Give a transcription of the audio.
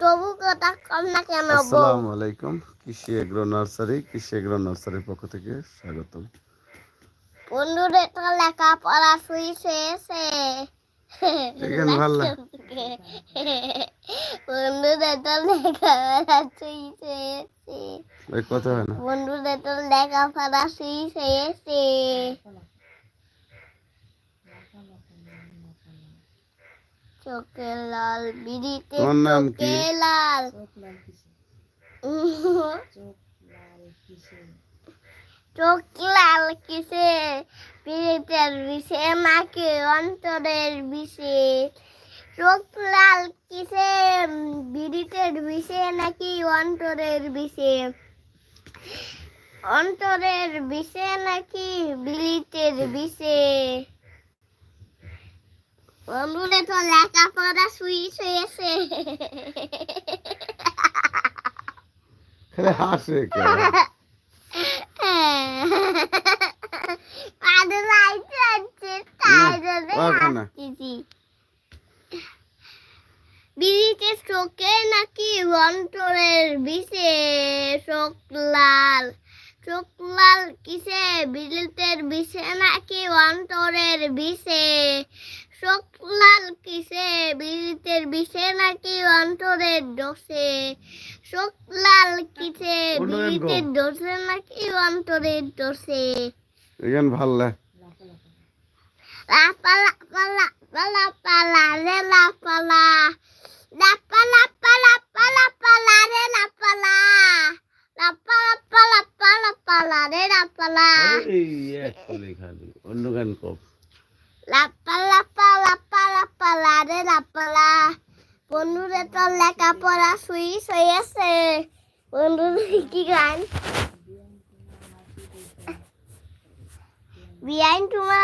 তবু কথা কম না কেন আসসালামু আলাইকুম কৃষি এগ্রো নার্সারি কৃষি এগ্রো নার্সারির পক্ষ থেকে স্বাগতম। বন্ধুদের তো লেখাপড়া এখানে ভালো লাগে। বন্ধুদের তো লেখাপড়া শুইছে এসে কথা হয় না। বন্ধুদের তো লেখাপড়া শুইছে এসে চোখে লাল বিড়িতে তোমার নাম কি? লাল। চোখ লাল কিসে পিড়িতের বিষে নাকি অন্তরের বিষে। চোখ লাল কিসে বিড়িতের বিষে নাকি অন্তরের বিষে? অন্তরের বিষে নাকি বিড়িতের বিষে? বন্ধুরে তো লেখাপড়া শুয়েছে হাসে বিড়িতে চোখে নাকি অন্তরের বিষে চোখ লাল চোখ লাল কিসে বিড়িতের বিষে নাকি অন্তরের বিষে চোখ লাল কিসে? বিড়িতের বিষে নাকি অন্তরের দোষে? চোখ লাল কিসে। বিড়িতের দোষে নাকি অন্তরের দোষে? এখান ভালো লাগে লাপা লাপা লাপা লাপা লা রে লা লাপা লাপা লাপা লাপা লা রে লাপা লা লাপা লাপা লাপা লাপা লা রে লাপা লা এই এক খালি অন্য গান কব লাপা লাপা লাপা লাপা লা রে লাপা লা বন্ধুরে তো লেখাপড়া শুই শুয়েছে বন্ধু, কি গান? বিয়াইন তোমার